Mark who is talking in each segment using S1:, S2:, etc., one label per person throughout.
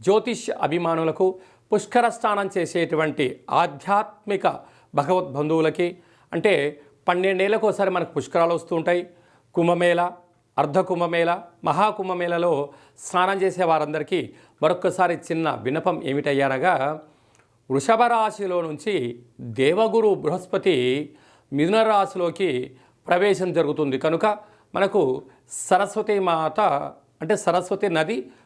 S1: జ్యోతిష్ అభిమానులకు పుష్కర స్నానం చేసేటువంటి ఆధ్యాత్మిక భగవద్బంధువులకి అంటే పన్నెండేళ్ళకు ఒకసారి మనకు పుష్కరాలు వస్తూ ఉంటాయి. కుంభమేళ అర్ధ కుంభమేళ మహాకుంభమేళలో స్నానం చేసే వారందరికీ మరొక్కసారి చిన్న విన్నపం ఏమిటయ్యారగా వృషభ రాశిలో నుంచి దేవగురు బృహస్పతి మిథున రాశిలోకి ప్రవేశం జరుగుతుంది. కనుక మనకు సరస్వతి మాత అంటే సరస్వతి నది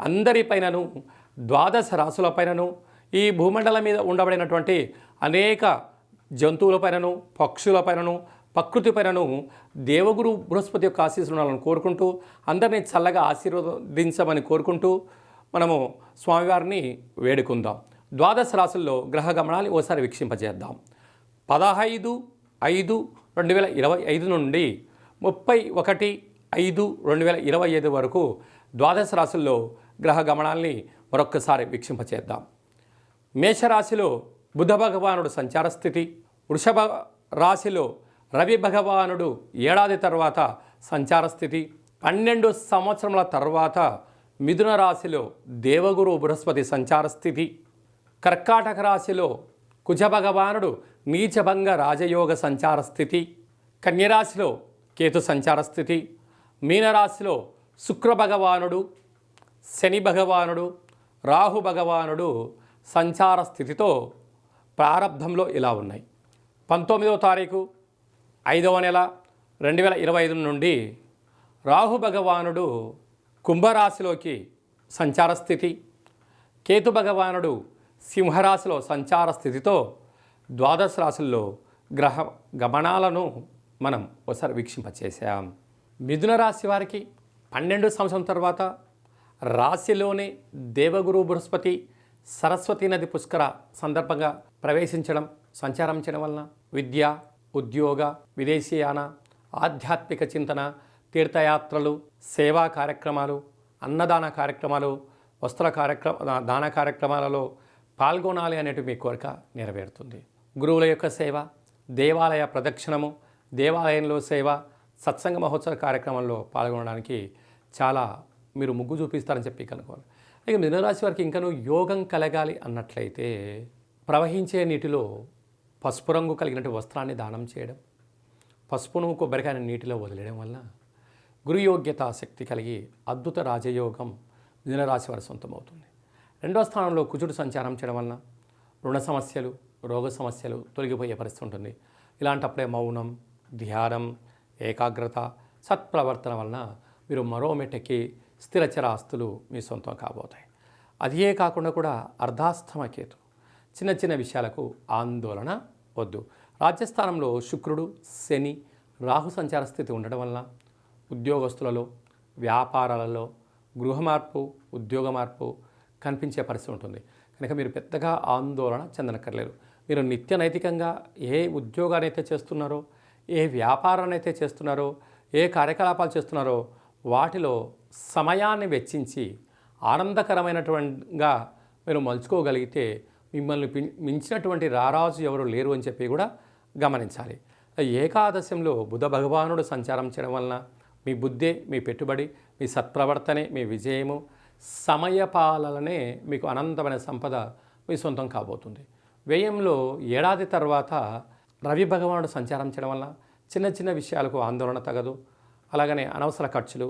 S1: అందరిపైనను ద్వాదశ రాసులపైనను ఈ భూమండలం మీద ఉండబడినటువంటి అనేక జంతువులపైనను పక్షులపైనను ప్రకృతిపైనను దేవగురు బృహస్పతి యొక్క ఆశీస్సులు ఉండాలని కోరుకుంటూ అందరినీ చల్లగా ఆశీర్వదించమని కోరుకుంటూ మనము స్వామివారిని వేడుకుందాం. ద్వాదశ రాశుల్లో గ్రహ గమనాన్ని ఓసారి వీక్షింపజేద్దాం. పదహైదు ఐదు రెండు వేల ఇరవై ఐదు నుండి ముప్పై ఒకటి ఐదు రెండు వేల ఇరవై ఐదు వరకు ద్వాదశ రాశుల్లో గ్రహ గమనాల్ని మరొక్కసారి వీక్షింపచేద్దాం. మేషరాశిలో బుధ భగవానుడు సంచార స్థితి వృషభ రాశిలో రవి భగవానుడు ఏడాది తర్వాత సంచార స్థితి పన్నెండు సంవత్సరముల తర్వాత మిథున రాశిలో దేవగురు బృహస్పతి సంచార స్థితి కర్కాటక రాశిలో కుజ భగవానుడు నీచభంగ రాజయోగ సంచార స్థితి కన్యరాశిలో కేతు సంచార స్థితి మీనరాశిలో శుక్ర భగవానుడు శని భగవానుడు రాహు భగవానుడు సంచార స్థితితో ప్రారంభంలో ఇలా ఉన్నాయి. పంతొమ్మిదవ తారీఖు ఐదవ నెల రెండు వేల ఇరవై ఐదు నుండి రాహు భగవానుడు కుంభరాశిలోకి సంచార స్థితి కేతు భగవానుడు సింహరాశిలో సంచార స్థితితో ద్వాదశ రాశుల్లో గ్రహ గమనాలను మనం ఒకసారి వీక్షింపచేసాం మిథున రాశి వారికి పన్నెండు సంవత్సరం తర్వాత రాశిలోని దేవగురు బృహస్పతి సరస్వతి నది పుష్కర సందర్భంగా ప్రవేశించడం సంచారం చేయడం వలన విద్య ఉద్యోగ విదేశీయాన ఆధ్యాత్మిక చింతన తీర్థయాత్రలు సేవా కార్యక్రమాలు అన్నదాన కార్యక్రమాలు వస్త్ర కార్యక్రమ దాన కార్యక్రమాలలో పాల్గొనాలి అనేటి మీ కోరిక నెరవేరుతుంది. గురువుల యొక్క సేవ దేవాలయ ప్రదక్షిణము దేవాలయంలో సేవ సత్సంగ మహోత్సవ కార్యక్రమంలో పాల్గొనడానికి చాలా మీరు ముగ్గు చూపిస్తారని చెప్పి కనుకోవాలి ఇక మిథునరాశి వారికి ఇంకనూ యోగం కలగాలి అన్నట్లయితే ప్రవహించే నీటిలో పసుపు రంగు కలిగినటువంటి వస్త్రాన్ని దానం చేయడం పసుపును కొబ్బరికాయని నీటిలో వదిలేయడం వల్ల గురుయోగ్యత శక్తి కలిగి అద్భుత రాజయోగం మిథునరాశి వారి సొంతమవుతుంది. రెండవ స్థానంలో కుజుడు సంచారం చేయడం వలన రుణ సమస్యలు రోగ సమస్యలు తొలగిపోయే పరిస్థితి ఉంటుంది. ఇలాంటప్పుడే మౌనం ధ్యానం ఏకాగ్రత సత్ప్రవర్తన వలన మీరు మరో మెట్టెక్కి స్థిరచర ఆస్తులు మీ సొంతం కాబోతాయి. అదే కాకుండా కూడా అర్ధాస్తమ కేతు చిన్న చిన్న విషయాలకు ఆందోళన వద్దు. రాజ్యస్థానంలో శుక్రుడు శని రాహు సంచార స్థితి ఉండడం వలన ఉద్యోగస్తులలో వ్యాపారాలలో గృహ మార్పు ఉద్యోగ మార్పు కనిపించే పరిస్థితి ఉంటుంది. కనుక మీరు పెద్దగా ఆందోళన చెందనక్కర్లేదు. మీరు నిత్య నైతికంగా ఏ ఉద్యోగాన్ని అయితే చేస్తున్నారో ఏ వ్యాపారాన్ని అయితే చేస్తున్నారో ఏ కార్యకలాపాలు చేస్తున్నారో వాటిలో సమయాన్ని వెచ్చించి ఆనందకరమైనటువంటిగా మీరు మలుచుకోగలిగితే మిమ్మల్ని మించినటువంటి రారాజు ఎవరు లేరు అని చెప్పి కూడా గమనించాలి. ఏకాదశంలో బుధ భగవానుడు సంచారం చేయడం వలన మీ బుద్ధే మీ పెట్టుబడి మీ సత్ప్రవర్తనే మీ విజయము సమయపాలనే మీకు అనంతమైన సంపద మీ సొంతం కాబోతుంది. వ్యయంలో ఏడాది తర్వాత రవి భగవానుడు సంచారం చేయడం వలన చిన్న చిన్న విషయాలకు ఆందోళన తగదు. అలాగనే అనవసర ఖర్చులు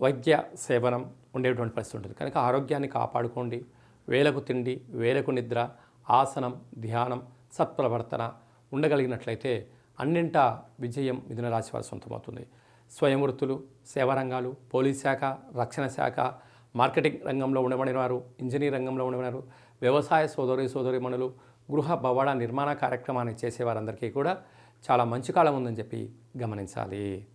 S1: వైద్య సేవనం ఉండేటువంటి పరిస్థితి ఉంటుంది. కనుక ఆరోగ్యాన్ని కాపాడుకోండి. వేలకు తిండి వేలకు నిద్ర ఆసనం ధ్యానం సత్ప్రవర్తన ఉండగలిగినట్లయితే అన్నింటా విజయం మిథున రాశి వారి సొంతమవుతుంది. స్వయం వృత్తులు సేవారంగాలు పోలీస్ శాఖ రక్షణ శాఖ మార్కెటింగ్ రంగంలో ఉండబడిన వారు ఇంజనీర్ రంగంలో ఉండబడినారు వ్యవసాయ సోదరి సోదరిమణులు గృహ భవన నిర్మాణ కార్యక్రమాన్ని చేసేవారందరికీ కూడా చాలా మంచి కాలం ఉందని చెప్పి గమనించాలి.